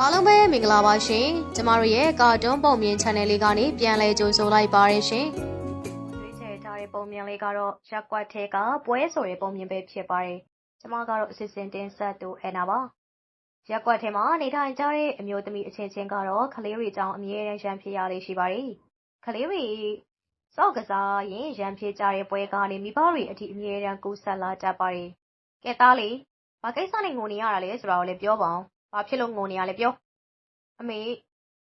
အားလုံးပဲမင်္ဂလာပါရှင်ကျမတို့ရဲ့ကာတွန်းပုံမြင် channel လေးကနေပြန်လည်ကြိုဆိုလိုက်ပါရရှင်ရွေးချယ်ထားတဲ့ပုံမြင်လေးကတော့ရက်ကွက်ထဲကပွဲဆိုတဲ့ပုံမြင်ပဲဖြစ်ပါတယ်ကျမကတော့အစစ်စင်တင်ဆက်သူအနာပါရက်ကွက်ထဲမှာနေထိုင်ကြတဲ့အမျိုးသမီးအချင်းချင်းကတော့ကလေးတွေကြောင့်အမြဲတမ်းရန်ဖြစ်ရလေးရှိပါတယ်ကလေးတွေစော့ကစားရင်ရန်ဖြစ်ကြတဲ့ပွဲကနေမိဘတွေအထိအမြဲတမ်းကူးဆက်လာတတ်ပါတယ်ကဲသားလေးဘာကိစ္စနဲ့ငိုနေရတာလဲဆိုတာကိုလည်းပြောပါအောင် ဘာဖြစ်လို့ငိုနေရလဲပြောအမေ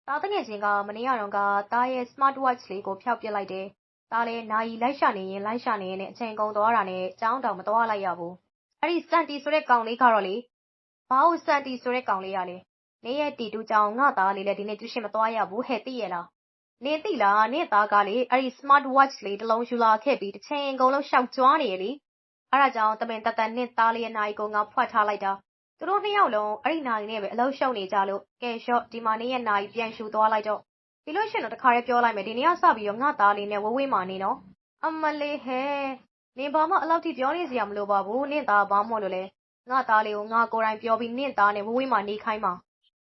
သားတငယ်ချင်းကမနေ့ကတော့ကသားရဲ့ smart watch လေးကိုဖျောက်ပစ်လိုက်တယ်သားလည်းနာယီလိုက်ရှာနေရင်လိုက်ရှာနေရင်နဲ့အချိန်ကုန်သွားတာနဲ့ကြောင်းတောင်မသွားလိုက်ရဘူးအဲ့ဒီစန်တီဆိုတဲ့ကောင်လေးကတော့လေဘာလို့စန်တီဆိုတဲ့ကောင်လေးရလဲနေရဲ့တီတူကြောင်ငါသားလေးလည်းဒီနေ့ကျူးရှင်မသွားရဘူးဟဲ့သိရလားနေသိလားနေသားကလေအဲ့ဒီ smart watch လေးတစ်လုံးယူလာခဲ့ပြီးတစ်ချိန်ကုန်လုံးရှောက်ကြွားနေရလေအဲ့ဒါကြောင့်တမင်တတန်နဲ့သားလေးရဲ့နာယီကိုငါဖွက်ထားလိုက်တာ သူတို့နှစ်ယောက်လုံး အဲ့ဒီနာရီနဲ့ပဲ အလုပ်ရှုပ်နေကြလို့ကဲရှော့ ဒီမှာနေရဲ့နာရီ ပြန်ရှူသွားလိုက်တော့ ပြီးလို့ရှိရင်တော့ တခါတည်းပြောလိုက်မယ် ဒီနေ့ကစပြီးတော့ ငါသားလေးနဲ့ဝဝေးမာနေနော် အမလေးဟဲနင်ဘာမှအလောက်ထိ ပြောနေစရာမလိုပါဘူး နင့်သားဘာမှမလို့လဲ ငါသားလေးကို ငါကိုယ်တိုင်ပြောပြီး နင့်သားနဲ့ဝဝေးမာနေခိုင်းပါ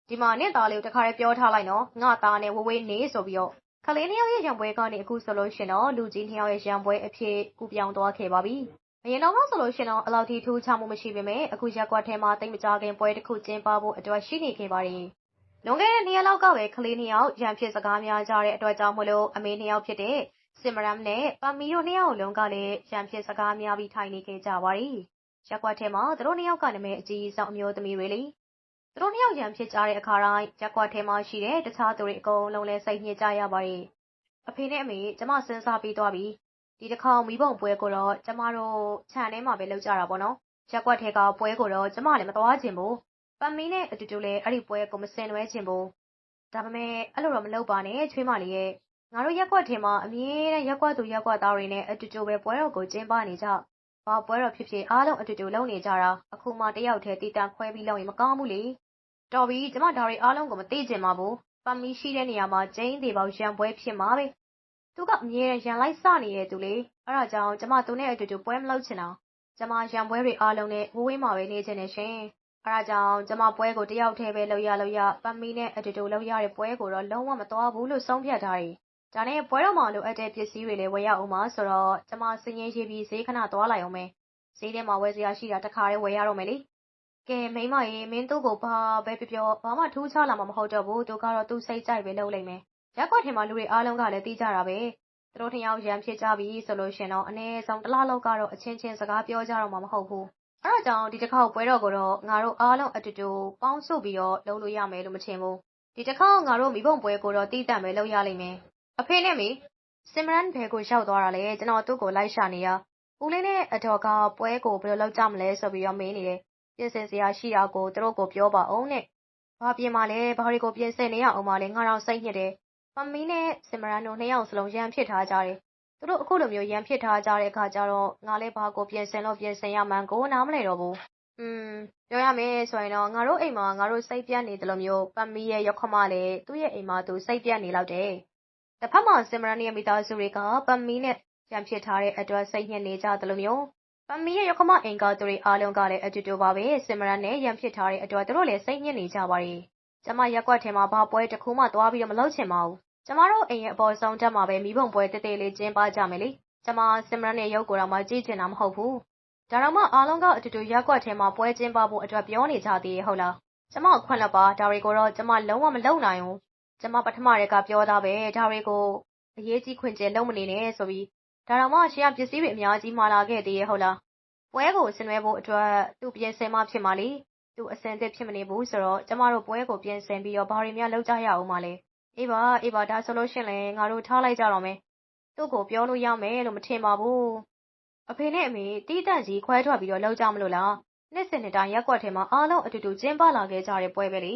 ဒီမှာ နင့်သားလေးကို တခါတည်းပြောထားလိုက်နော် ငါသားနဲ့ဝဝေးနေဆိုပြီးတော့ ကလေးနှစ်ယောက်ရဲ့ရံပွဲကနေ အခုဆိုလို့ရှင်တော့ လူကြီးနှစ်ယောက်ရဲ့ရံပွဲအဖြစ် ကူပြောင်းသွားခဲ့ပါပြီ အရင်တော့ဆိုလို့ရှင်တော့အလောက်ထိ ထူးခြားမှုမရှိပေမဲ့ အခုရက်ကွက်ထဲမှာတိတ်မကြခင် ပွဲတစ်ခုကျင်းပဖို့အတွက် ရှိနေခဲ့ပါတယ်။လွန်ခဲ့တဲ့ နှစ်ရက်လောက်ကပဲ ကလေးနှစ်ယောက် ရန်ဖြစ်စကားများကြတဲ့အတွက်ကြောင့်မလို့ အမေနှစ်ယောက်ဖြစ်တဲ့စင်မရမ်နဲ့ ပမ်မီတို့ နှစ်ယောက်လုံးကလည်း ရန်ဖြစ်စကားများပြီး ထိုင်နေခဲ့ကြပါတယ်။ရက်ကွက်ထဲမှာ သူတို့နှစ်ယောက်က နာမည်အကြီးဆုံး အမျိုးသမီးတွေလေ။သူတို့နှစ်ယောက် ရန်ဖြစ်ကြတဲ့အခါတိုင်းရက်ကွက်ထဲမှာရှိတဲ့ တခြားသူတွေ အကုန်လုံးလည်း စိတ်ညစ်ကြရပါတယ်။အဖေနဲ့အမေ ကျမ စဉ်းစားပြီးသွားပြီ ဒီတစ်ခေါက်မီးပုံပွဲကိုတော့ကျမတို့ခြံထဲမှာပဲလုပ်ကြတာပေါ့နော်ရက်ကွက်ထဲကပွဲကိုတော့ကျမလည်းမသွားချင်ဘူးပမ်မီနဲ့အတူတူလည်းအဲ့ဒီပွဲကိုမစင်နွဲချင်ဘူးဒါပေမဲ့အဲ့လိုတော့မလုပ်ပါနဲ့ချွေးမလေးရဲ့ငါတို့ရက်ကွက်ထဲမှာအမြဲတမ်းရက်ကွက်သူရက်ကွက်သားတွေနဲ့အတူတူပဲပွဲတော်ကိုကျင်းပနေကြဘာပွဲတော်ဖြစ်ဖြစ်အားလုံးအတူတူလုပ်နေကြတာအခုမှတယောက်တည်းတည်တံခွဲပြီးလုပ်ရင်မကောင်းဘူးလေတော်ပြီကျမဒါတွေအားလုံးကိုမသိချင်ပါဘူးပမ်မီရှိတဲ့နေရာမှာကျင်းသေးပေါရံပွဲဖြစ်မှာပဲ သူက အမြဲတမ်း ရန်လိုက်စနေတဲ့သူလေ အဲ့ဒါကြောင့် ကျမ သူနဲ့အတူတူ ပွဲမလုပ်ချင်တာ ကျမ ရန်ပွဲတွေအားလုံးနဲ့ဝဝေးမှာပဲ နေချင်နေရှင် အဲ့ဒါကြောင့် ကျမ ပွဲကို တယောက်တည်းပဲ လုပ်ရလုပ်ရပမီနဲ့အတူတူလုပ်ရတဲ့ပွဲကိုတော့ လုံးဝမသွားဘူးလို့ ဆုံးဖြတ်ထားတယ် ဒါနဲ့ ပွဲတော်မှာ လိုအပ်တဲ့ ပစ္စည်းတွေလည်း ဝယ်ရအောင်ပါဆိုတော့ ကျမစင်းရင်ရေးပြီး ဈေးခဏသွားလိုက်အောင်မယ် ဈေးထဲမှာ ဝယ်စရာရှိတာ တခါတည်း ဝယ်ရတော့မယ်လေ ကဲ မိမရေ မင်းတို့ကို ဘာပဲပြောပြော ဘာမှ ထူးခြားလာမှာ မဟုတ်တော့ဘူး သူကတော့ သူစိတ်ကြိုက်ပဲ လုပ်လိမ့်မယ် ရက်ကွက်ထင်မှာ လူတွေအားလုံးကလည်း သိကြတာပဲ သူတို့နှစ်ယောက် ရန်ဖြစ်ကြပြီဆိုလို့ရှင်တော့ အနည်းဆုံး တစ်လလောက်ကတော့ အချင်းချင်း စကားပြောကြတော့မှာ မဟုတ်ဘူး အဲ့ဒါကြောင့် ဒီတစ်ခေါက်ပွဲတော်ကိုတော့ ငါတို့အားလုံးအတူတူ ပေါင်းစုပြီးတော့ လုပ်လို့ရမယ်လို့ မထင်ဘူး ဒီတစ်ခေါက် ငါတို့မိဘပွဲကိုတော့တီးတန့်ပဲ လုပ်ရလိမ့်မယ် အဖေနဲ့ မေစင်မရန်ဘဲကိုရောက်သွားတာလေကျွန်တော် သူ့ကို လိုက်ရှာနေရဦးလေးနဲ့အတော်က ပွဲကို ဘယ်လိုလုပ်ကြမလဲဆိုပြီးတော့ မေးနေတယ် ပြင်ဆင်စရာရှိတာကို သူတို့ကို ပြောပါအောင်နဲ့ ဘာပြင်มาလဲ ဘာတွေကို ပြင်ဆင်နေရအောင်မလဲ ငါတော့စိတ်ညစ်တယ် မမီနဲ့စင်မရန်တို့နှစ်ယောက်စလုံးရန်ဖြစ်ထားကြတယ်သူတို့အခုလိုမျိုးရန်ဖြစ်ထားကြတဲ့အခါကျတော့ငါလည်းဘာကိုပြင်ဆင်လို့ပြင်ဆင်ရမှန်းကိုနားမလဲတော့ဘူးอืมပြောရမယ်ဆိုရင်တော့ငါတို့အိမ်မှာငါတို့စိတ်ပြတ်နေတယ်လို့မျိုးပမီရဲ့ရောက်ခမလည်းသူ့ရဲ့အိမ်မှာသူစိတ်ပြတ်နေလောက်တယ်တစ်ဖက်မှာစင်မရန်ရဲ့မိသားစုတွေကပမီနဲ့ရန်ဖြစ်ထားတဲ့အတွက်စိတ်ညစ်နေကြတယ်လို့မျိုးပမီရဲ့ရောက်ခမအိမ်ကသူတွေအားလုံးကလည်းအတူတူပါပဲစင်မရန်နဲ့ရန်ဖြစ်ထားတဲ့အတွက်သူတို့လည်းစိတ်ညစ်နေကြပါတယ်ကျမရက်ကွက်ထဲမှာဘာပွဲတစ်ခုမှသွားပြီးတော့မလုပ်ချင်ပါဘူး ကျမတို့အိမ်ရဲ့ အပေါ်ဆုံးတက်မှာပဲမိဘုံပွဲတေးသေးလေး ကျင်းပကြမယ်လေ ကျမစင်မရန်ရဲ့ ရုပ်ကိုယ်တော်မှ ကြည့်ချင်တာ မဟုတ်ဘူး ဒါတော့မှ အားလုံးကအတူတူရက်ကွက်ထဲမှာ ပွဲကျင်းပဖို့အတွက် ပြောနေကြသေးရဲ့ဟုတ်လား ကျမခွင့်လက်ပါ ဒါတွေကိုတော့ ကျမ လုံးဝမလုပ်နိုင်ဘူး ကျမ ပထမတည်းက ပြောသားပဲ ဒါတွေကို အရေးကြီးခွင့်ကျဲလုံးမနေနဲ့ဆိုပြီး ဒါတော့မှ ရှင်ကပစ္စည်းတွေ အများကြီး မှာလာခဲ့သေးရဲ့ဟုတ်လား ပွဲကို ဆင်နွှဲဖို့အတွက် သူပြင်ဆင်မှ ဖြစ်မှာလေ သူအစင်သစ်ဖြစ်မနေဘူးဆိုတော့ ကျမတို့ပွဲကို ပြင်ဆင်ပြီးတော့ ဘာတွေများ လုပ်ကြရအောင်မလဲ အေးပါအေးပါဒါဆိုလို့ရှင်လေငါတို့ထားလိုက်ကြတော့မယ်သူ့ကိုပြောလို့ရမယ်လို့မထင်ပါဘူးအဖေနဲ့အမေတီးတန့်ကြီးခွဲထွက်ပြီးတော့လောက်ကြမလို့လားနှစ်စင်နှစ်တိုင်းရက်ကွက်ထဲမှာအားလုံးအတူတူကျင်းပလာခဲ့ကြတဲ့ပွဲပဲလေ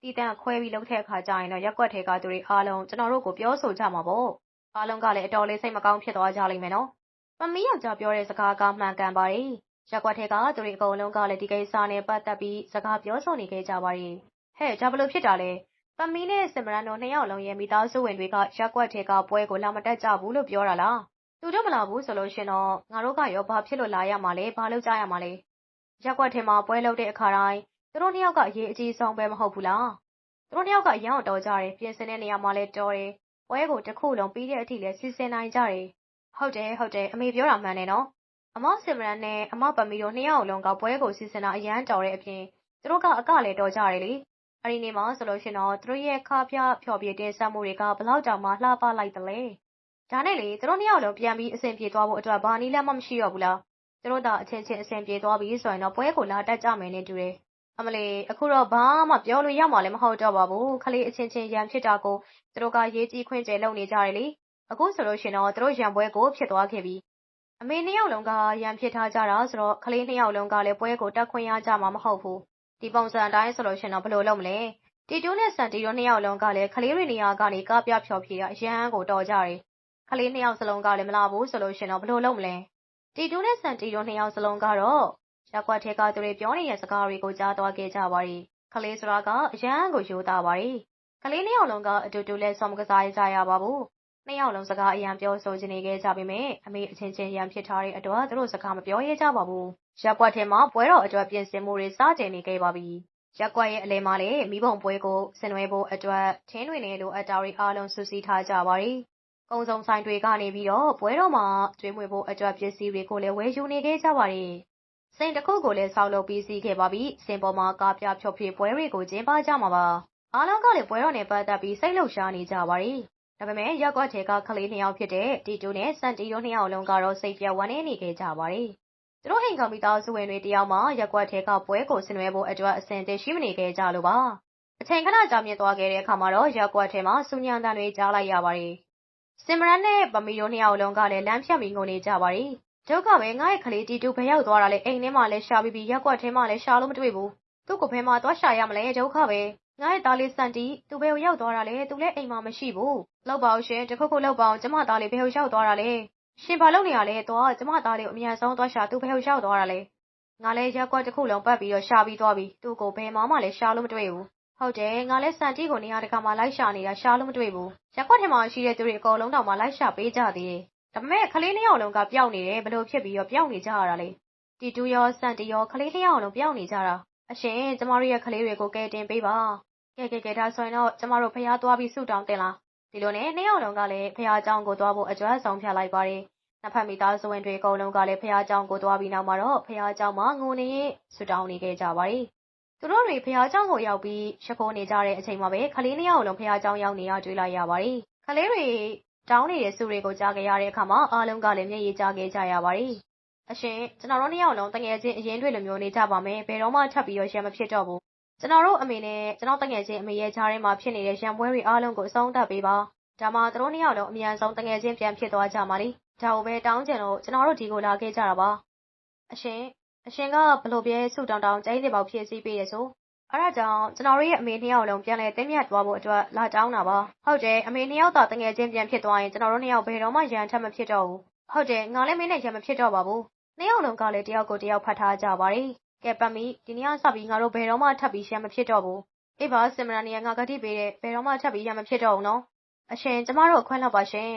တီးတန့်ခွဲပြီးလောက်တဲ့အခါကျရင်တော့ရက်ကွက်ထဲကသူတွေအားလုံးကျွန်တော်တို့ကိုပြောဆိုကြမှာပေါ့အားလုံးကလည်းအတော်လေးစိတ်မကောင်းဖြစ်သွားကြလိမ့်မယ်နော်မမီးယောက်ျားပြောတဲ့စကားကမှန်ကန်ပါတယ်ရက်ကွက်ထဲကသူတွေအကုန်လုံးကလည်းဒီကိစ္စနဲ့ပတ်သက်ပြီးစကားပြောဆိုနေခဲ့ကြပါတယ်ဟဲ့ဒါဘလို့ဖြစ်တာလဲ။ သမီးနဲ့စင်မရန်တို့ နှစ်ယောက်လုံးရဲ့ မိသားစုဝင်တွေကရက်ကွက်ထဲကပွဲကို လာမတက်ကြဘူးလို့ ပြောတာလား။သူတို့မလာဘူးဆိုလို့ရှင်တော့ ငါတို့ကရော ဘာဖြစ်လို့လာရမှာလဲ။ဘာလုပ်ကြရမှာလဲ။ရက်ကွက်ထဲမှာ ပွဲလုပ်တဲ့အခါတိုင်း သူတို့နှစ်ယောက်က အရေးအကြီးဆုံးပဲ မဟုတ်ဘူးလား သူတို့နှစ်ယောက်က အရန်ကိုတော်ကြတယ် ပြင်ဆင်တဲ့နေရာမှာလည်း တော်တယ် ပွဲကိုတစ်ခုလုံးပြီးတဲ့အထိလည်း စီစဉ်နိုင်ကြတယ် ဟုတ်တယ် ဟုတ်တယ် အမေပြောတာ မှန်တယ်နော် အမစင်မရန်နဲ့ အမ ပမီတို့ နှစ်ယောက်လုံးက ပွဲကိုစီစဉ်တာ အရန်တော်တဲ့အပြင် သူတို့က အကလည်း တော်ကြတယ်လေ အဲ့ဒီနေ့မှာဆိုလို့ရှင်တော့သူတို့ရဲ့ခါပြဖျော်ပြတင်ဆက်မှုတွေကဘလောက်တောင်မှလှပလိုက်တယ်လေဒါနဲ့လေသူတို့နှစ်ယောက်လုံးပြန်ပြီးအဆင်ပြေသွားဖို့အတွက်ဘာနည်းလမ်းမှမရှိတော့ဘူးလားသူတို့သာအချင်းချင်းအဆင်ပြေသွားပြီဆိုရင်တော့ပွဲကိုလာတက်ကြမယ်နဲ့တူတယ်အမလီအခုတော့ဘာမှပြောလို့ရမှာလည်းမဟုတ်တော့ပါဘူးခလေးအချင်းချင်းရန်ဖြစ်တာကိုသူတို့ကရေးကြီးခွင့်ကျဲလုပ်နေကြတယ်လေအခုဆိုလို့ရှင်တော့သူတို့ရန်ပွဲကိုဖြစ်သွားခဲ့ပြီအမေနှစ်ယောက်လုံးကရန်ဖြစ်ထားကြတာဆိုတော့ခလေးနှစ်ယောက်လုံးကလည်းပွဲကိုတက်ခွင့်ရကြမှာမဟုတ်ဘူး ဒီပုံစံအတိုင်းဆိုလို့ရှင်တော့ဘယ်လိုလုပ်မလဲတီတူးနဲ့ဆန်တီတို့နှစ်ယောက်လုံးကလည်းခလေးတွေနေရာကနေကားပြဖြော်ဖြေတာအရန်ကိုတော်ကြတယ်ခလေးနှစ်ယောက်စလုံးကလည်းမလာဘူးဆိုလို့ရှင်တော့ဘယ်လိုလုပ်မလဲတီတူးနဲ့ဆန်တီတို့နှစ်ယောက်စလုံးကတော့ရက်ကွက်ထဲကသူတွေပြောနေတဲ့စကားတွေကိုကြားသွားခဲ့ကြပါရီခလေးဆိုတာကအရန်ကိုယူသားပါရီကလေးနှစ်ယောက်လုံးကအတူတူလဲဆောင်မကစားကြရပါဘူးနှစ်ယောက်လုံးစကားအရန်ပြောဆိုနေခဲ့ကြပေမဲ့အမေအချင်းချင်းရန်ဖြစ်ထားတဲ့အတွက်သူတို့စကားမပြောရဲကြပါဘူး ရက်ကွက်ထဲမှာ ပွဲတော်အတွက် ပြင်ဆင်မှုတွေ စတင်နေခဲ့ပါပြီရက်ကွက်ရဲ့ အလဲမှာလည်းမိဘုံပွဲကို ဆင်နွှဲဖို့အတွက် ထင်းတွေနဲ့ လိုအပ်တာတွေအားလုံး စုစည်းထားကြပါရီကုံစုံဆိုင်တွေကနေပြီးတော့ ပွဲတော်မှာ ကျွေးမွေဖို့အတွက် ပစ္စည်းတွေကိုလည်း ဝယ်ယူနေခဲ့ကြပါရီစိန်တစ်ခုကိုလည်း ဆောက်လုပ်ပြီးစီးခဲ့ပါပြီ စင်ပေါ်မှာကားပြဖြောဖြေပွဲတွေကို ကျင်းပကြမှာပါ အားလုံးကလည်း ပွဲတော်နဲ့ ပတ်သက်ပြီး စိတ်လှုပ်ရှားနေကြပါရီဒါပေမဲ့ရက်ကွက်ထဲက ကလေးနှစ်ယောက်ဖြစ်တဲ့ တီတူနဲ့စန်တီတို့ နှစ်ယောက်လုံးကတော့ စိတ်ပြဝမ်းနေနေခဲ့ကြပါရီ သူတို့အိမ်က မိသားစုဝင်တွေ တယောက်မှရက်ကွက်ထဲကပွဲကို ဆင်နွှဲဖို့အတွက်အစဉ်တည်းရှိမနေခဲ့ကြလို့ပါ အချိန်ခဏ ကြာမြင့်သွားခဲ့တဲ့အခါမှာတော့ရက်ကွက်ထဲမှာစူညံတန်တွေ ကြားလိုက်ရပါရီစင်မရန်နဲ့ ပမီတို့ နှစ်ယောက်လုံးကလည်း လမ်းဖြတ်ပြီး ငိုနေကြပါရီဒုက္ခပဲ ငါ့ရဲ့ကလေး တီတူ ဘယ်ရောက်သွားတာလဲ အိမ်ထဲမှာလည်း ရှာပြီးပြီးရက်ကွက်ထဲမှာလည်း ရှာလို့မတွေ့ဘူး သူ့ကို ဘယ်မှာသွားရှာရမလဲ ဒုက္ခပဲ ငါ့ရဲ့သားလေးစန်တီ သူဘယ်ကို ရောက်သွားတာလဲ သူလည်း အိမ်မှာမရှိဘူးလောက်ပါအောင်ရှင် တခုခုလောက်ပါအောင်ကျမသားလေး ဘယ်ကိုရောက်သွားတာလဲ ရှင်ဘာလုပ်နေရလဲတော့ကျမသားလေးကိုအမြန်ဆုံးသွားရှာသူဘယ်ကိုရောက်သွားတာလဲငါလည်းရက်ကွက်တစ်ခုလုံးပတ်ပြီးတော့ရှာပြီးသွားပြီသူ့ကိုဘယ်မှမှလည်းရှာလို့မတွေ့ဘူးဟုတ်တယ်ငါလည်းစန်တီကိုနေရာတကာမှာလိုက်ရှာနေတာရှာလို့မတွေ့ဘူးရက်ကွက်ထဲမှာရှိတဲ့သူတွေအကုန်လုံးတောင်မှလိုက်ရှာပေးကြသေးတယ်ဒါပေမဲ့ကလေးနှစ်ယောက်လုံးကပျောက်နေတယ်ဘလို့ဖြစ်ပြီးတော့ပျောက်နေကြရတာလေတီတူရောစန်တီရောကလေးနှစ်ယောက်လုံးပျောက်နေကြတာအရှင်ကျမတို့ရဲ့ကလေးတွေကိုကယ်တင်ပေးပါကဲကဲကဲဒါဆိုရင်တော့ကျမတို့ဖះသွားပြီးဆုတောင်းတင်လား ဒီလိုနဲ့နှစ်ယောက်လုံးကလည်းဖခင်ကြောင့်ကိုသွားဖို့အကြွတ်ဆုံးဖြတ်လိုက်ပါတယ်။နှစ်ဖက်မိသားစုဝင်တွေအကုန်လုံးကလည်းဖခင်ကြောင့်ကိုသွားပြီးနောက်မှာတော့ဖခင်ကြောင့်မှာငိုနေရင်ဆွတောင်းနေခဲ့ကြပါတယ်။သူတို့တွေဖခင်ကြောင့်ကိုရောက်ပြီးရှခိုးနေကြတဲ့အချိန်မှာပဲကလေးနှစ်ယောက်လုံးဖခင်ကြောင့်ရောက်နေတာတွေ့လိုက်ရပါတယ်။ကလေးတွေတောင်းနေတဲ့စုတွေကိုကြားခဲ့ရတဲ့အခါမှာအားလုံးကလည်းမျက်ရည်ကျခဲ့ကြရပါတယ်။အရှင်ကျွန်တော်တို့နှစ်ယောက်လုံးတကယ်ချင်းအရင်တွေ့လိုမျိုးနေကြပါမယ်။ဘယ်တော့မှထပ်ပြီးတော့ရှမ်းမဖြစ်တော့ဘူး ကျွန်တော်တို့အမေနဲ့ကျွန်တော်တငယ်ချင်းအမေရဲ့ကြားထဲမှာဖြစ်နေတဲ့ရံပွဲတွေအားလုံးကိုအဆုံးသတ်ပေးပါ။ဒါမှသူတို့နှစ်ယောက်လုံးအမြန်ဆုံးတငယ်ချင်းပြန်ဖြစ်သွားကြမှာလေ။ဒါကိုပဲတောင်းကြလို့ကျွန်တော်တို့ဒီကိုလာခဲ့ကြတာပါ။အရှင်အရှင်ကဘလို့ပြဲဆုတောင်းတောင်းကျင်းနေပေါဖြည့်ဆည်းပေးရဆိုအဲဒါကြောင့်ကျွန်တော်တို့ရဲ့အမေနှစ်ယောက်လုံးပြန်လဲတင်းမြတ်သွားဖို့အတွက်လာတောင်းတာပါဟုတ်တယ်အမေနှစ်ယောက်သာတငယ်ချင်းပြန်ဖြစ်သွားရင်ကျွန်တော်တို့နှစ်ယောက်ဘယ်တော့မှရန်ထက်မဖြစ်တော့ဘူးဟုတ်တယ်ငါလည်းမင်းနဲ့ရန်မဖြစ်တော့ပါဘူးနှစ်ယောက်လုံးကလည်းတယောက်ကိုတယောက်ဖတ်ထားကြပါတယ် ကဲပတ်မီဒီနေ့ကစပြီးငါတို့ဘယ်တော့မှထပ်ပြီးရန်မဖြစ်တော့ဘူးအေးပါစင်မရန်နေငါကတိပေးတဲ့ဘယ်တော့မှထပ်ပြီးရန်မဖြစ်တော့ဘူးနော်အရှင်ကျမတို့အခွင့်လောက်ပါရှင်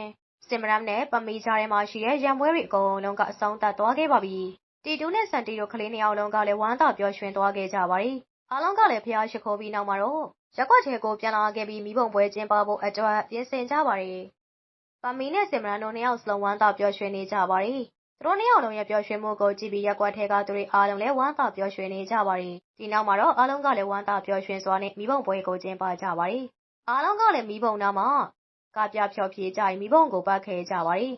စင်မရန်နဲ့ပမီကြားထဲမှာရှိတဲ့ရန်ပွဲတွေအကုန်လုံးကအဆုံးသတ်သွားခဲ့ပါပြီတီတူနဲ့စန်တီတို့ကလေးနှစ်ယောက်လုံးကလည်းဝမ်းသာပျော်ရွှင်သွားခဲ့ကြပါတယ်အားလုံးကလည်းဖျားရှိခိုးပြီးနောက်မှာတော့ရက်ကွက်ချဲကိုပြန်လာခဲ့ပြီးမိဘုံပွဲကျင်းပဖို့အတွက်ပြင်ဆင်ကြပါတယ်။ပမီနဲ့စင်မရန်တို့နှစ်ယောက်စလုံးဝမ်းသာပျော်ရွှင်နေကြပါတယ်။ သူတို့နှစ်ယောက်လုံးရဲ့ ပျော်ရွှင်မှုကိုကြည့်ပြီးရက်ကွက်ထဲကသူတွေအားလုံးလည်း ဝမ်းသာပျော်ရွှင်နေကြပါတယ်။ဒီနောက်မှာတော့ အားလုံးကလည်း ဝမ်းသာပျော်ရွှင်စွာနဲ့မိဘုံပွဲကို ကျင်းပကြပါတယ်။အားလုံးကလည်းမိဘုံနာမှာကပြဖြော်ဖြေကြမိဘုံကို ပတ်ခဲ့ကြပါတယ်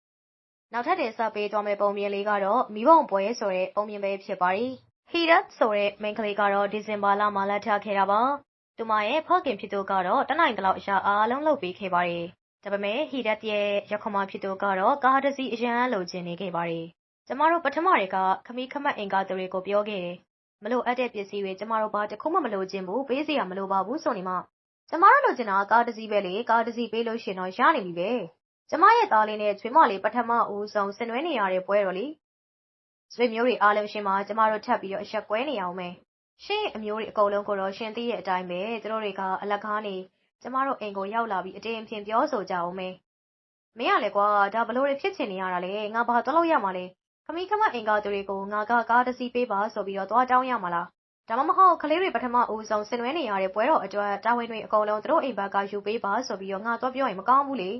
။နောက်ထပ်တင်ဆက်ပေးသွားမယ့် ပုံမြင်လေးကတော့မိဘုံပွဲ ဆိုတဲ့ ပုံမြင်ပဲ ဖြစ်ပါတယ်။ဟီရတ်ဆိုတဲ့ မိန်းကလေးကတော့ ဒီဇင်ဘာလမှာလက်ထပ်ခဲ့တာပါ။သူမရဲ့ ဖခင်ဖြစ်သူကတော့တနိုင်တလောက် အရာအားလုံး လုပ်ပေးခဲ့ပါတယ်။ ဒါပေမဲ့ဟီရတ်ရဲ့ရခမဖြစ်သူကတော့ကားတစ်စီးအရန်လိုချင်နေခဲ့ပါတယ်။ကျမတို့ပထမတွေကခမီးခမတ်အင်ကာသူတွေကိုပြောခဲ့တယ်။မလို့အပ်တဲ့ပစ္စည်းတွေကျမတို့ဘာတစ်ခုမှမလိုချင်ဘူးပေးစရာမလိုပါဘူးဆိုနေမှကျမတို့လိုချင်တာကားတစ်စီးပဲလေကားတစ်စီးပေးလို့ရှင်တော့ရနေပြီပဲ။ကျမရဲ့သားလေးနဲ့ချွေးမလေးပထမဦးဆုံးဆင်နွှဲနေရတဲ့ပွဲတော်လေဆွေမျိုးတွေအားလုံးရှင်မှာကျမတို့ထပ်ပြီးတော့အဆက်ကွဲနေအောင်မယ်။ရှင်းအမျိုးတွေအကုန်လုံးကိုတော့ရှင်သိရဲ့အတိုင်းပဲသူတို့တွေကအလက်ကားနေ ကျမတို့အိမ်ကိုရောက်လာပြီး အတင်းအဖျင်ပြောဆိုကြအောင်မယ်။မင်းကလည်းကွာ ဒါဘလို့တွေ ဖြစ်ချင်နေရတာလေငါဘာသွားလို့ရမှာလဲ ခမီးခမအင်ကာသူတွေကို ငါက ကားတစ်စီးပေးပါဆိုပြီးတော့ သွားတောင်းရမှာလား ဒါမှမဟုတ် ကလေးတွေ ပထမဦးဆုံး ဆင်နွှဲနေရတဲ့ ပွဲတော်အတွက် တာဝန်တွေအကုန်လုံး သူတို့အိမ်ဘက်က ယူပေးပါဆိုပြီးတော့ ငါတော့ပြောရင် မကောင်းဘူးလေ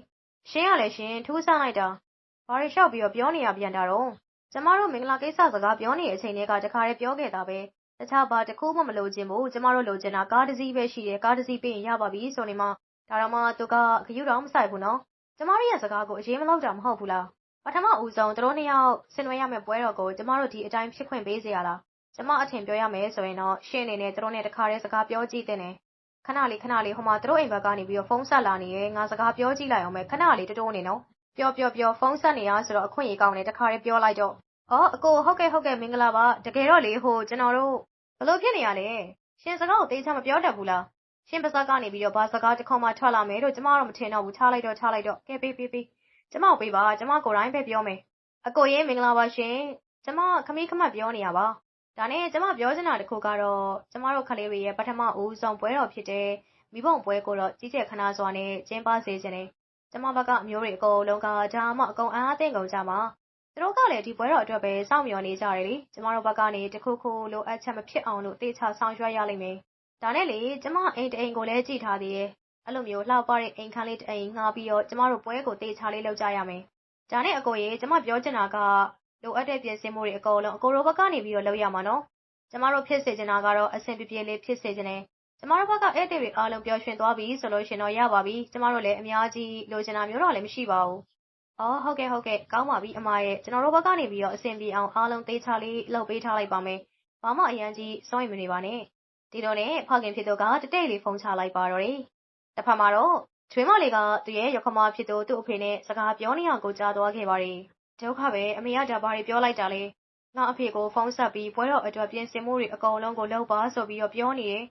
ရှင်းရလဲရှင်း ထူးဆန်းလိုက်တာ ဘာတွေလျှောက်ပြီးတော့ ပြောနေရပြန်တာတော့ကျမတို့ မင်္ဂလာကိစ္စစကားပြောနေတဲ့အချိန်တွေကတခါတည်း ပြောခဲ့တာပဲ တခြားဘာတစ်ခုမှမလိုချင်ဘူးကျမတို့လိုချင်တာကားတစ်စီးပဲရှိတယ်ကားတစ်စီးပြီးရင်ရပါပြီဆိုနေမှဒါတော့မှသူကဂယုတော့မဆိုင်ဘူးနော်ကျမတို့ရဲ့စကားကိုအရေးမလောက်တာမဟုတ်ဘူးလားပထမဦးဆုံးသူတို့နှစ်ယောက်ဆင်နွှဲရမယ့်ပွဲတော်ကိုကျမတို့ဒီအတိုင်းဖြစ်ခွင့်ပေးစေရလားကျမအထင်ပြောရမယ်ဆိုရင်တော့ရှင်းအနေနဲ့သူတို့နဲ့တခါတည်းစကားပြောကြည့်တဲ့နဲ့ခဏလေးခဏလေးဟိုမှာသူတို့အိမ်ဘက်ကနေပြီးတော့ဖုန်းဆက်လာနေရဲ့ငါစကားပြောကြည့်လိုက်အောင်မယ်ခဏလေးတိုးတိုးနေနော်ပြောပြောပြောဖုန်းဆက်နေရဆိုတော့အခွင့်အရေးကောင်းနေတခါတည်းပြောလိုက်တော့ အော်အကိုဟုတ်ကဲ့ဟုတ်ကဲ့မင်္ဂလာပါတကယ်တော့လေဟိုကျွန်တော်တို့ဘလို့ဖြစ်နေရလဲရှင်စကားကိုတေးချမပြောတတ်ဘူးလားရှင်ပါစကနေပြီးတော့ဘာစကားတစ်ခေါက်မှထွက်လာမယ်လို့ကျမတော့မထင်တော့ဘူးထားလိုက်တော့ထားလိုက်တော့ကဲပေးပေးပေးကျမကိုပေးပါကျမကိုယ်တိုင်ပဲပြောမယ်အကိုရေးမင်္ဂလာပါရှင်ကျမခမီးခမတ်ပြောနေရပါဒါနဲ့ကျမပြောချင်တာတစ်ခုကတော့ကျမတို့ကလေးတွေရဲ့ပထမဦးဆုံးပွဲတော်ဖြစ်တဲ့မိဘပွဲကိုတော့ကြီးကျယ်ခနာစွာနဲ့ကျင်းပစေခြင်းနဲ့ကျမဘက်ကအမျိုးတွေအကုန်လုံးကဒါမှအကုန်အားအသင့်ကုန်ကြမှာ သူတို့ကလည်း ဒီပွဲတော်အတွက်ပဲ စောင့်မျှော်နေကြတယ်လေ ကျမတို့ဘက်ကနေ တခုခုလိုအပ်ချက် မဖြစ်အောင်လို့တေချာဆောင်ရွက်ရလိမ့်မယ် ဒါနဲ့လေ ကျမ အိမ်တအိမ်ကိုလည်း ကြည့်ထားသေးရဲ့အဲ့လိုမျိုး လှပတဲ့ အိမ်ခန်းလေးတအိမ်ငှားပြီးတော့ ကျမတို့ပွဲကိုတေချာလေးလုပ်ကြရမယ် ဒါနဲ့ အကိုရေ ကျမပြောချင်တာက လိုအပ်တဲ့ ပြင်ဆင်မှုတွေအကုန်လုံး အကိုတို့ဘက်ကနေပြီးတော့ လုပ်ရမှာနော် ကျမတို့ ဖြစ်စေချင်တာကတော့ အဆင်ပြေပြေလေး ဖြစ်စေချင်တယ် ကျမတို့ဘက်က ဧည့်သည်တွေအားလုံး ပျော်ရွှင်သွားပြီဆိုလို့ရှင်တော့ ရပါပြီ ကျမတို့လည်း အများကြီး လိုချင်တာမျိုးတော့လည်း မရှိပါဘူး အော်ဟုတ်ကဲ့ဟုတ်ကဲ့ကောင်းပါပြီအမရဲ့ကျွန်တော်တို့ဘက်ကနေပြီးတော့အဆင်ပြေအောင်အားလုံးသေးချာလေးလုပ်ပေးထားလိုက်ပါမယ်ဘာမှအရန်ကြီးစောင့်ရင်မနေပါနဲ့ဒီတော့နဲ့ဖခင်ဖြစ်သူကတတိတ်လေးဖုန်းချလိုက်ပါတော့တယ်တစ်ဖက်မှာတော့ချွေးမလေးကသူရဲ့ရခမဖြစ်သူသူ့အဖေနဲ့စကားပြောနေအောင်ကိုကြားသွားခဲ့ပါတယ်ဒုက္ခပဲအမေကဒါဘာတွေပြောလိုက်တာလဲငါအဖေကိုဖုန်းဆက်ပြီးပွဲတော်အတွက်ပြင်ဆင်မှုတွေအကုန်လုံးကိုလုပ်ပါဆိုပြီးတော့ပြောနေတယ်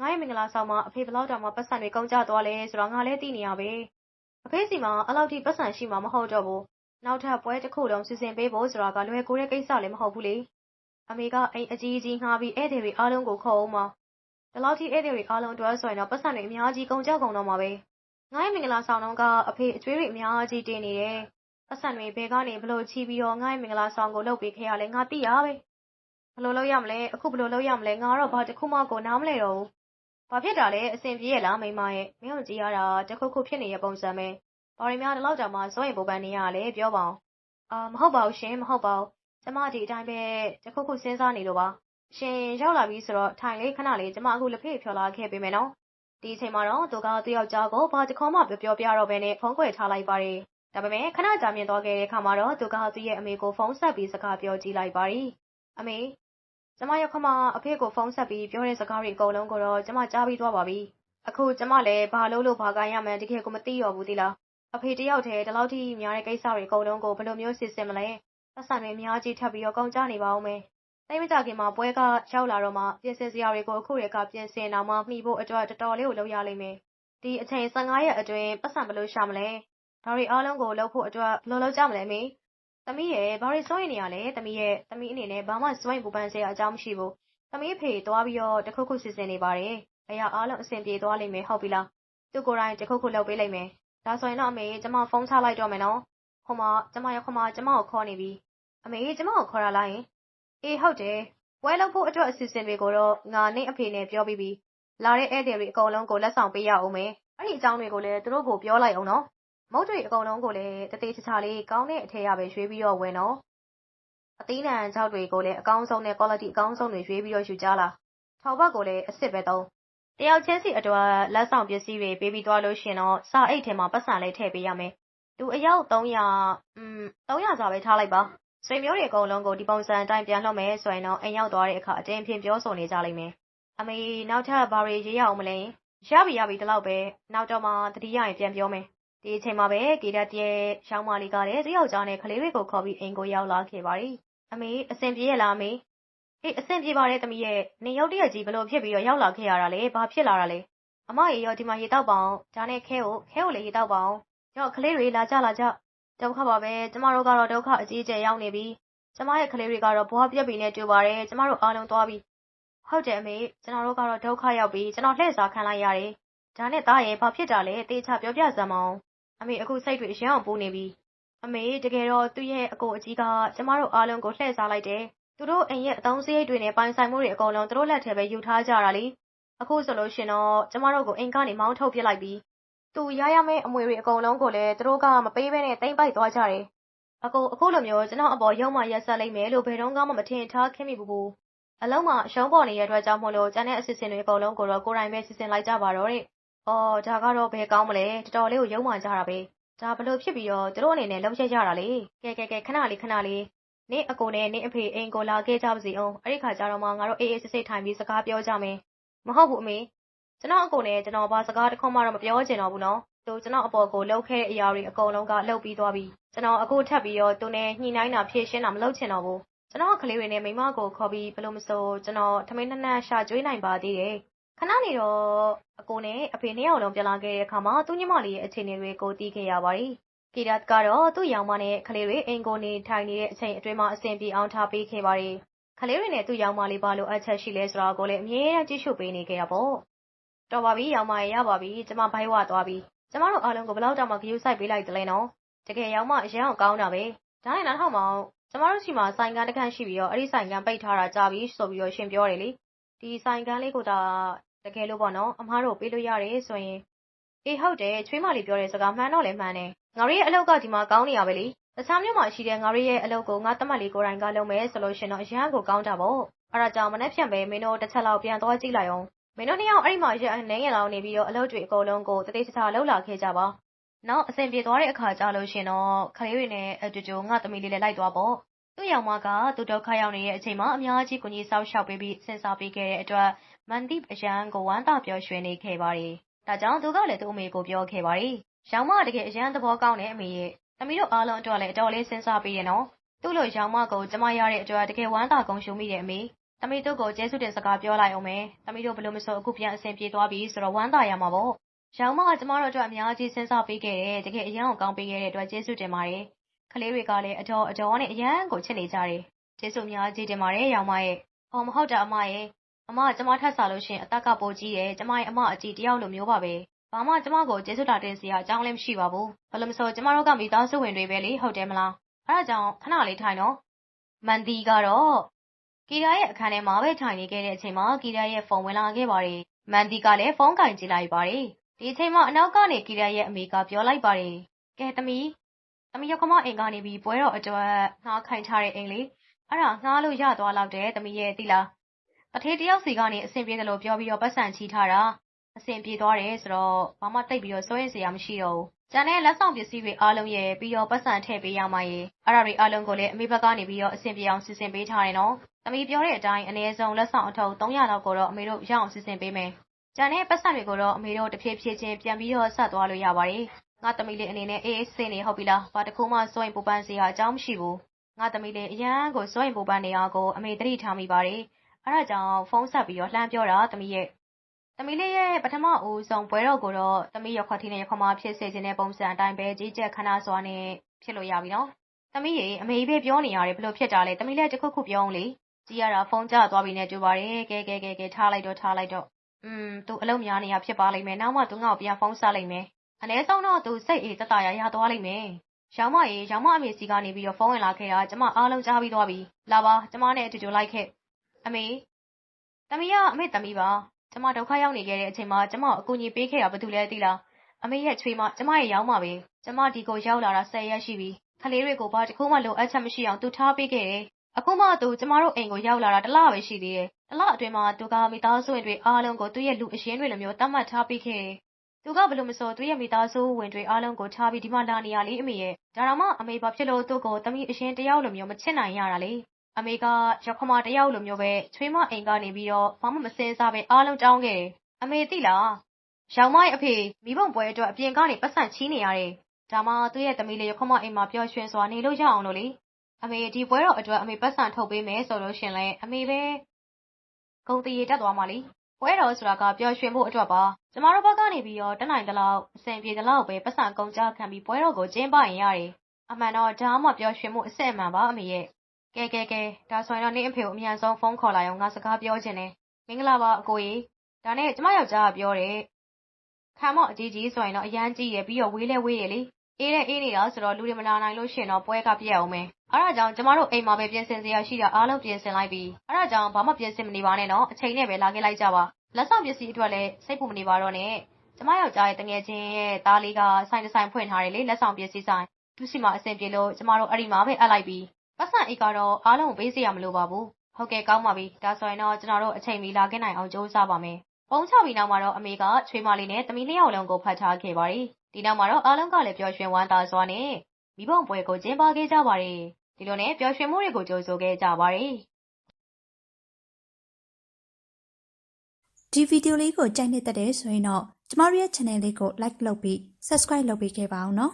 ငါရဲ့မင်္ဂလာဆောင်မှာအဖေဘလောက်တောင်မှပတ်စံတွေကုန်ကြသွားလဲဆိုတော့ငါလည်းသိနေရပဲ အဖေစီမှာအဲ့လောက်ထိပတ်စံရှိမှာမဟုတ်တော့ဘူးနောက်ထပ်ပွဲတစ်ခုလုံးစီစဉ်ပေးဖို့ဆိုတာကလွယ်ကူတဲ့ကိစ္စလည်းမဟုတ်ဘူးလေအမေကအိမ်အကြီးကြီးငှားပြီးဧည့်သည်တွေအားလုံးကိုခေါ်အောင်မှာဒီလောက်ထိဧည့်သည်တွေအားလုံးအတွက်ဆိုရင်တော့ပတ်စံတွေအများကြီးကုန်ကြကုန်တော့မှာပဲငါရဲ့မင်္ဂလာဆောင်တော့ကအဖေအကျွေးတွေအများကြီးတင်နေတယ်ပတ်စံတွေဘယ်ကနေဘလို့ချီပြီးတော့ငါ့ရဲ့မင်္ဂလာဆောင်ကိုလုပ်ပေးခဲ့ရလဲငါသိရပဲဘလို့လုပ်ရမလဲအခုဘလို့လုပ်ရမလဲငါတော့ဘာတစ်ခုမှကိုနားမလဲတော့ဘူး ဘာဖြစ်တာလဲအဆင်ပြေရဲ့လားမိမရဲ့မင်းတို့ကြည့်ရတာတခုခုဖြစ်နေတဲ့ပုံစံပဲဘာတွေများဒီလောက်တောင်မှစွန့်ရင်ပူပန်နေရလဲပြောပါအောင်အာမဟုတ်ပါဘူးရှင်မဟုတ်ပါဘူးကျမဒီအတိုင်းပဲတခုခုစဉ်းစားနေလို့ပါရှင်ရောက်လာပြီဆိုတော့ထိုင်လေးခဏလေးကျမအခုလက်ဖေးဖြော်လာခဲ့ပေးမယ်နော်ဒီအချိန်မှာတော့သူကသူ့ယောက်ျားကိုဘာတခေါမှပြောပြောပြတော့ဘဲနဲ့ဖုန်းကွယ်ထားလိုက်ပါတယ်ဒါပေမဲ့ခဏကြာမြင့်သွားခဲ့တဲ့အခါမှာတော့သူကသူ့ရဲ့အမေကိုဖုန်းဆက်ပြီးစကားပြောကြည့်လိုက်ပါတယ်အမေ ကျမရောက်ခမအဖေကိုဖုန်းဆက်ပြီးပြောတဲ့စကားတွေအကုန်လုံးကိုတော့ကျမကြားပြီးသွားပါပြီအခုကျမလည်းဘာလို့လို့ဘာကိုင်းရမှန်းတကယ်ကိုမသိရဘူးသီလားအဖေတယောက်တည်းဒီလောက်ထိများတဲ့ကိစ္စတွေအကုန်လုံးကိုဘယ်လိုမျိုးစစ်စစ်မလဲပတ်စံတွေအများကြီးထပ်ပြီးတော့ကုန်ကြနေပါဦးမယ်တိတ်မကြခင်မှာပွဲကရောက်လာတော့မှပြင်ဆင်စရာတွေကိုအခုရေကပြင်ဆင်တော့မှမှီဖို့အတွက်တော်တော်လေးကိုလုပ်ရလိမ့်မယ်ဒီအချိန်15ရက်အတွင်းပတ်စံဘယ်လိုရှာမလဲဒါတွေအားလုံးကိုလုပ်ဖို့အတွက်ဘယ်လိုလုပ်ကြမလဲမေ သမီးရဲ့ဘာတွေစိုးရင်နေရလဲသမီးရဲ့သမီးအနေနဲ့ဘာမှစွန့်ပူပန်စရာအကြောင်းမရှိဘူးသမီးဖေသွားပြီးတော့တခုခုစစ်စင်နေပါတယ်အရာအားလုံးအဆင်ပြေသွားလိမ့်မယ်ဟုတ်ပြီလားသူကိုယ်တိုင်တခုခုလုပ်ပေးလိမ့်မယ်ဒါဆိုရင်တော့အမေကျမဖုန်းချလိုက်တော့မယ်နော်ဟိုမှာကျမရောက်ခမကျမကိုခေါ်နေပြီအမေကျမကိုခေါ်ရလိုက်ရင်အေးဟုတ်တယ်ပွဲလုပ်ဖို့အတွက်အစီအစဉ်တွေကိုတော့ငါနဲ့အဖေနဲ့ပြောပြီးပြီလာတဲ့ဧည့်သည်တွေအကုန်လုံးကိုလက်ဆောင်ပေးရအောင်မယ်အဲ့ဒီအကြောင်းတွေကိုလည်းသူတို့ကိုပြောလိုက်အောင်နော် မုတ်တွေအကုန်လုံးကိုလည်းတသေးချာချာလေးကောင်းတဲ့အထည်ရပဲရွေးပြီးတော့ဝင်တော့အသီးနှံခြောက်တွေကိုလည်းအကောင်းဆုံးနဲ့ quality အကောင်းဆုံးတွေရွေးပြီးတော့ယူကြလားထောက်ဘက်ကိုလည်းအစ်စ်ပဲသုံးတယောက်ချင်းစီအတွက်လက်ဆောင်ပစ္စည်းတွေပေးပြီးသွားလို့ရှင်တော့စာအိတ်ထဲမှာပတ်စံလေးထည့်ပေးရမယ်လူအယောက်300อืม300စာပဲထားလိုက်ပါဆွေမျိုးတွေအကုန်လုံးကိုဒီပုံစံအတိုင်းပြန်လှုပ်မယ်ဆိုရင်တော့အိမ်ရောက်သွားတဲ့အခါအတင်းဖြင့်ပြောဆိုနေကြလိမ့်မယ်အမေနောက်ထပ်ဘာတွေရေးရအောင်မလဲရပြီရပြီဒီလောက်ပဲနောက်တော့မှတတိယရင်ပြန်ပြောမယ် ဒီအချိန်မှာပဲကေဒတ်ရဲ့ရောင်းမလေးကလည်းတယောက်ကြားနဲ့ ကလေးတွေကိုခေါ်ပြီး အိမ်ကိုရောက်လာခဲ့ပါတယ်။အမေ အဆင်ပြေရဲ့လားအမေ။အေး အဆင်ပြေပါတယ်သမီးရဲ့နေရုပ်တရက်ကြီးဘလို့ဖြစ်ပြီးတော့ ရောက်လာခဲ့ရတာလေဘာဖြစ်လာတာလဲ။အမရေရော ဒီမှာ ရေတောက်ပါအောင်ဒါနဲ့ ခဲကို ခဲကိုလည်း ရေတောက်ပါအောင်။ရောကလေးတွေ လာကြလာကြ ဒုက္ခပါပဲ ကျမတို့ကတော့ ဒုက္ခအကြီးအကျယ်ရောက်နေပြီ။ကျမရဲ့ ကလေးတွေကတော့ဘွားပြက်ပြီးနဲ့ တူပါတယ် ကျမတို့အားလုံးသွားပြီ။ဟုတ်တယ်အမေ ကျွန်တော်တို့ကတော့ ဒုက္ခရောက်ပြီ ကျွန်တော် လှည့်စားခံလိုက်ရတယ်။ဒါနဲ့ သားရဲ့ ဘာဖြစ်တာလဲတေချာပြောပြစမ်းမအောင် အမေအခုစိတ်တွေအရမ်းအောင်ပူနေပြီအမေတကယ်တော့သူ့ရဲ့အကိုအကြီးကကျမတို့အားလုံးကိုလှည့်စားလိုက်တယ်သူတို့အိမ်ရဲ့အသုံးစရိတ်တွေနဲ့ပိုင်ဆိုင်မှုတွေအကုန်လုံးသူတို့လက်ထဲပဲယူထားကြတာလေအခုဆိုလို့ရှင်တော့ကျမတို့ကိုအိမ်ကနေမောင်းထုတ်ပစ်လိုက်ပြီးသူရရမယ့်အမွေတွေအကုန်လုံးကိုလည်းသူတို့ကမပေးဘဲနဲ့တိမ့်ပိုက်သွားကြတယ်အကိုအခုလိုမျိုးကျွန်တော်အပေါ်ရုံမှရက်ဆက်လိုက်မယ်လို့ဘယ်တော့မှမထင်ထားခင်မိဘူးဘူးအလုံးမှာအရှုံးပေါ်နေတဲ့အတွက်ကြောင့်မို့လို့ကျန်တဲ့အစီအစဉ်တွေအကုန်လုံးကိုတော့ကိုယ်တိုင်ပဲစီစဉ်လိုက်ကြပါတော့တဲ့။ အော် ဒါကတော့ ဘယ်ကောင်းမလဲ တော်တော်လေးကိုရုံမှကြတာပဲ။ဒါဘလို့ဖြစ်ပြီးတော့ သူတို့အနေနဲ့လှုပ်ရက်ကြတာလေ။ကဲ ကဲ ကဲ ခဏလေး ခဏလေး နင့်အကိုနဲ့ နင့်အဖေ အိမ်ကို လာခဲ့ကြပါစီအောင်။အဲ့ဒီခါကျတော့မှ ငါတို့ အေးအေးဆေးဆေးထိုင်ပြီး စကားပြောကြမယ်။မဟုတ်ဘူးအမေ။ကျွန်တော်အကိုနဲ့ ကျွန်တော် ဘာစကားတစ်ခွန်းမှတော့ မပြောချင်တော့ဘူးနော်။သူ ကျွန်တော်အပေါ်ကိုလှုပ်ခဲ့တဲ့အရာတွေ အကုန်လုံးကလှုပ်ပြီးသွားပြီ။ကျွန်တော် အခုထပ်ပြီးတော့ သူနဲ့ ညှိနှိုင်းတာ ဖြေရှင်းတာ မလုပ်ချင်တော့ဘူး။ကျွန်တော်ကလေးတွေနဲ့ မိမကို ခေါ်ပြီးဘလို့မဆို ကျွန်တော် ထမင်းနှနှရှာကျွေးနိုင်ပါသေးတယ်။ ခဏနေတော့ အကိုနဲ့အဖေနှစ်ယောက်လုံး ပြန်လာခဲ့တဲ့အခါမှာ သူ့ညီမလေးရဲ့ အခြေအနေတွေကို သိခဲ့ရပါတယ်။ကီရတ်ကတော့ သူ့ရောင်မနဲ့ ကလေးတွေ အိမ်ကိုနေထိုင်နေတဲ့အချိန်အတွင်းမှာ အဆင်ပြေအောင် ထားပေးခဲ့ပါတယ်။ကလေးတွေနဲ့ သူ့ရောင်မလေး ဘာလို့အချက်ရှိလဲဆိုတာကိုလည်း အမြဲတမ်း ကြည့်ရှုပေးနေခဲ့တာပေါ့။တော်ပါပြီရောင်မရရပါပြီ။ကျမဘိုက်ဝသွားပြီ။ကျမတို့အားလုံးကိုဘလောက်တောင်မှ ဂရုစိုက်ပေးလိုက်သလဲနော်။တကယ်ရောင်မ အရန်အောင်ကောင်းတာပဲ။ဒါနဲ့ နားထောင်မအောင်ကျမတို့ရှိမှာ ဆိုင်ကန်းတစ်ခန်းရှိပြီးတော့ အဲ့ဒီဆိုင်ကန်း ပိတ်ထားတာကြာပြီဆိုပြီးတော့ ရှင်ပြောတယ်လေ။ဒီဆိုင်ကန်းလေးကိုဒါ တကယ်လို့ပေါ့နော်အမားတို့ပေးလို့ရတယ်ဆိုရင်အေးဟုတ်တယ်ချွေးမလေးပြောတဲ့စကားမှန်တော့လည်းမှန်တယ်ငါတို့ရဲ့အလုပ်ကဒီမှာကောင်းနေရပဲလေတခြားမြို့မှာရှိတဲ့ငါတို့ရဲ့အလုပ်ကိုငါတမတ်လေးကိုယ်တိုင်ကလုပ်မယ်ဆိုလို့ရှင်တော့အရန်ကိုကောင်းတာပေါ့အဲ့ဒါကြောင့်မနေ့ဖြန်ပဲမင်းတို့တစ်ချက်လောက်ပြန်သွားကြည့်လိုက်အောင်မင်းတို့နှစ်ယောက်အဲ့ဒီမှာရက်အနေငယ်လောက်နေပြီးတော့အလုပ်တွေအကုန်လုံးကိုတတိချာချာလုပ်လာခဲ့ကြပါနောက်အဆင်ပြေသွားတဲ့အခါကြာလို့ရှင်တော့ခလေးတွေနဲ့အတူတူငါသမီးလေးလည်းလိုက်သွားပေါ့သူ့ယောင်မကသူဒုက္ခရောက်နေတဲ့အချိန်မှာအများကြီးကိုကြီးဆောက်ရှောက်ပေးပြီးစဉ်းစားပေးခဲ့တဲ့အတွက် မန်တိအရန်ကို ဝမ်းသာပျော်ရွှင်နေခဲ့ပါတယ်။ဒါကြောင့် သူကလည်း သူ့အမေကို ပြောခဲ့ပါတယ်။ရောင်မ တကယ်အရန်သဘောကောင်းတဲ့အမေရဲ့ သမီးတို့အားလုံးအတွက်လည်း အတော်လေး စဉ်းစားပေးတယ်နော်။သူ့လိုရောင်မကို ကျမရတဲ့အတွက် တကယ်ဝမ်းသာကုန်ရှုံမိတဲ့အမေ။သမီးတို့ကို ကျေးဇူးတင်စကား ပြောလိုက်အောင်မယ်။သမီးတို့ဘလို့မဆို အခုပြန်အဆင်ပြေသွားပြီဆိုတော့ ဝမ်းသာရမှာပေါ့။ရောင်မက ကျမတို့အတွက် အများကြီး စဉ်းစားပေးခဲ့တယ်။တကယ်အရန်ကို ကောင်းပေးခဲ့တဲ့အတွက် ကျေးဇူးတင်ပါတယ်။ကလေးတွေကလည်းအတော်အတော်နဲ့ အရန်ကို ချစ်နေကြတယ်။ကျေးဇူးအများကြီးတင်ပါတယ်ရောင်မရဲ့။အော် မဟုတ်တာ အမရဲ့ အမကျမထက်စားလို့ရှင်အသက်ကပိုကြီးတယ်ကျမရဲ့အမအကြီးတယောက်လိုမျိုးပါပဲဘာမှကျမကိုကျေးဇူးတာတင်စရာအကြောင်းလည်းမရှိပါဘူးဘယ်လိုမဆိုကျမတို့ကမိသားစုဝင်တွေပဲလေဟုတ်တယ်မလားအဲဒါကြောင့်ခဏလေးထိုင်နော်မန်ဒီကတော့ကီရာရဲ့အခန်းထဲမှာပဲထိုင်နေခဲ့တဲ့အချိန်မှာကီရာရဲ့ဖုန်းဝင်လာခဲ့ပါတယ်မန်ဒီကလည်းဖုန်းကင်ကြည့်လိုက်ပါတယ်ဒီအချိန်မှာအနောက်ကနေကီရာရဲ့အမေကပြောလိုက်ပါတယ်ကဲသမီးသမီးရခမအိမ်ကနေပြီးပွဲတော်အတွက်ငှားခိုင်ထားတဲ့အိမ်လေးအဲ့ဒါငှားလို့ရသွားလောက်တယ်သမီးရဲ့သိလား တထေးတယောက်စီကနေ အဆင်ပြေတယ်လို့ပြောပြီးတော့ပတ်စံချီထားတာ အဆင်ပြေသွားတယ်ဆိုတော့ ဘာမှတိတ်ပြီးတော့စိုးရင်စရာမရှိတော့ဘူး။ကျန်တဲ့ လက်ဆောင်ပစ္စည်းတွေအားလုံးရဲ့ပြီးတော့ပတ်စံထည့်ပေးရမှာရဲ့အဲ့ဒါတွေအားလုံးကိုလည်း အမေဘက်ကနေပြီးတော့ အဆင်ပြေအောင် စီစဉ်ပေးထားတယ်နော်။သမီးပြောတဲ့အတိုင်း အနည်းဆုံး လက်ဆောင်အထုပ်300လောက်ကိုတော့ အမေတို့ ရအောင်စီစဉ်ပေးမယ်။ကျန်တဲ့ပတ်စံတွေကိုတော့ အမေတို့ တဖြည်းဖြည်းချင်း ပြန်ပြီးတော့ဆက်သွားလို့ရပါတယ်။ငါသမီးလေးအနေနဲ့ အေးအေးဆေးနေ ဟုတ်ပြီလား။ဘာတခုမှ စိုးရင်ပူပန်စရာအကြောင်းမရှိဘူး။ငါသမီးလေး အရန်ကို စိုးရင်ပူပန်နေအောင်ကို အမေ သတိထားမိပါတယ်။ အဲဒါကြောင့်ဖုန်းဆက်ပြီးတော့လှမ်းပြောတာသမီးရဲ့သမီးလေးရဲ့ပထမဦးဆုံးပွဲတော်ကိုတော့သမီးရခွက်ထီးနဲ့ရခွက်မဖြစ်စေခြင်းတဲ့ပုံစံအတိုင်းပဲကြီးကျက်ခဏစွာနဲ့ဖြစ်လို့ရပြီနော်သမီးရေအမေပဲပြောနေရတယ်ဘလို့ဖြစ်တာလဲသမီးလည်းတခုခုပြောအောင်လေကြည်ရတာဖုန်းကျသွားပြီနဲ့တွေ့ပါတယ်ကဲကဲကဲကဲထားလိုက်တော့ထားလိုက်တော့อืมသူအလုံးများနေရဖြစ်ပါလိမ့်မယ်နောက်မှသူငါ့ကိုပြန်ဖုန်းဆက်လိုက်မယ်အ ਨੇ ဆုံးတော့သူစိတ်အေးတတရရသွားလိမ့်မယ်ရောင်မရေရောင်မအမေစီကနေပြီးတော့ဖုန်းဝင်လာခဲ့တာကျမအားလုံးကြားပြီးသွားပြီလာပါကျမနဲ့အတူတူလိုက်ခဲ့ အမေ။သမီးကအမေ့သမီးပါ။ကျမဒုက္ခရောက်နေခဲ့တဲ့အချိန်မှာကျမကိုအကူအညီပေးခဲ့တာဘယ်သူလဲသိလား။အမေရဲ့ချွေးမကျမရဲ့ယောင်းမပဲ။ကျမဒီကိုရောက်လာတာ၁၀ရက်ရှိပြီ။ကလေးတွေကိုဘာတခုမှလိုအပ်ချက်မရှိအောင်သူထားပေးခဲ့တယ်။အခုမှသူကျမတို့အိမ်ကိုရောက်လာတာတလပဲရှိသေးတယ်။တလအတွင်းမှာသူကမိသားစုဝင်တွေအားလုံးကိုသူ့ရဲ့လူအရင်းတွေလိုမျိုးသတ်မှတ်ထားပေးခဲ့တယ်။သူကဘယ်လိုမဆိုသူ့ရဲ့မိသားစုဝင်တွေအားလုံးကိုထားပြီးဒီမှာလာနေရလေအမေရဲ့။ဒါတောင်မှအမေဘာဖြစ်လို့သူ့ကိုသမီးအရင်တယောက်လိုမျိုးမချစ်နိုင်ရတာလဲ အမေကရခမတယောက်လိုမျိုးပဲချွေးမအိမ်ကနေပြီးတော့ဘာမှမစင်စားပဲအားလုံးတောင်းခဲ့တယ်။အမေသိလား။ရောင်မရဲ့အဖေမိဘပွဲအတွက်အပြင်ကနေပတ်စံချီးနေရတယ်။ဒါမှသူ့ရဲ့သမီးလေးရခမအိမ်မှာပျော်ရွှင်စွာနေလို့ရအောင်လို့လေ။အမေဒီပွဲတော်အတွက်အမေပတ်စံထုတ်ပေးမယ်ဆိုလို့ရှင်လဲအမေပဲဂုံတရီတက်သွားမှလေ။ပွဲတော်ဆိုတာကပျော်ရွှင်ဖို့အတွက်ပါ။ကျမတို့ဘက်ကနေပြီးတော့တနိုင်တလောက်အဆင်ပြေတလောက်ပဲပတ်စံကုန်ကြခံပြီးပွဲတော်ကိုကျင်းပရင်ရတယ်။အမှန်တော့ဒါမှပျော်ရွှင်မှုအစစ်အမှန်ပါအမေရဲ့ ကဲကဲကဲဒါဆိုရင်တော့နင့်အဖေကိုအမြန်ဆုံးဖုန်းခေါ်လာအောင်ငါစကားပြောချင်တယ်မင်္ဂလာပါအကိုကြီးဒါနဲ့ကျမယောက်ျားကပြောတယ်ခံမော့အကြီးကြီးဆိုရင်တော့အရန်ကြီးရပြီးတော့ဝေးလဲဝေးရလေအေးတဲ့အေးနေတာဆိုတော့လူတွေမလာနိုင်လို့ရှရင်တော့ပွဲကပြည့်အောင်မယ်အဲ့ဒါကြောင့်ကျမတို့အိမ်မှာပဲပြင်ဆင်စရာရှိတာအားလုံးပြင်ဆင်လိုက်ပြီအဲ့ဒါကြောင့်ဘာမှပြင်ဆင်မနေပါနဲ့နော်အချိန်နဲ့ပဲလာခဲ့လိုက်ကြပါလက်ဆောင်ပစ္စည်းအတွက်လည်းစိတ်ပူမနေပါတော့နဲ့ကျမယောက်ျားရဲ့တငယ်ချင်းရဲ့သားလေးကဆိုင်တစ်ဆိုင်ဖွင့်ထားတယ်လေလက်ဆောင်ပစ္စည်းဆိုင်သူစီမှာအဆင်ပြေလို့ကျမတို့အဲ့ဒီမှာပဲအပ်လိုက်ပြီ ပတ်စံအိတ်ကတော့အားလုံးကိုပေးစီရမလို့ပါဘူးဟုတ်ကဲ့ကောင်းပါပြီဒါဆိုရင်တော့ကျွန်တော်တို့အချိန်မီလာခဲ့နိုင်အောင်ကြိုးစားပါမယ်ပုံချပြီးနောက်မှာတော့အမေကချွေးမလေးနဲ့သမီးနှစ်ယောက်လုံးကိုဖတ်ထားခဲ့ပါတယ်ဒီနောက်မှာတော့အားလုံးကလည်းပျော်ရွှင်ဝမ်းသာစွာနဲ့မိဘပွဲကိုကျင်းပခဲ့ကြပါတယ်ဒီလိုနဲ့ပျော်ရွှင်မှုတွေကိုကြိုဆိုခဲ့ကြပါတယ် ဒီဗီဒီယိုလေးကိုကြိုက်နေတဲ့တဲ့ဆိုရင်တော့ကျမတို့ရဲ့ channel လေးကို like လုပ်ပြီး subscribe လုပ်ပေးခဲ့ပါအောင်နော်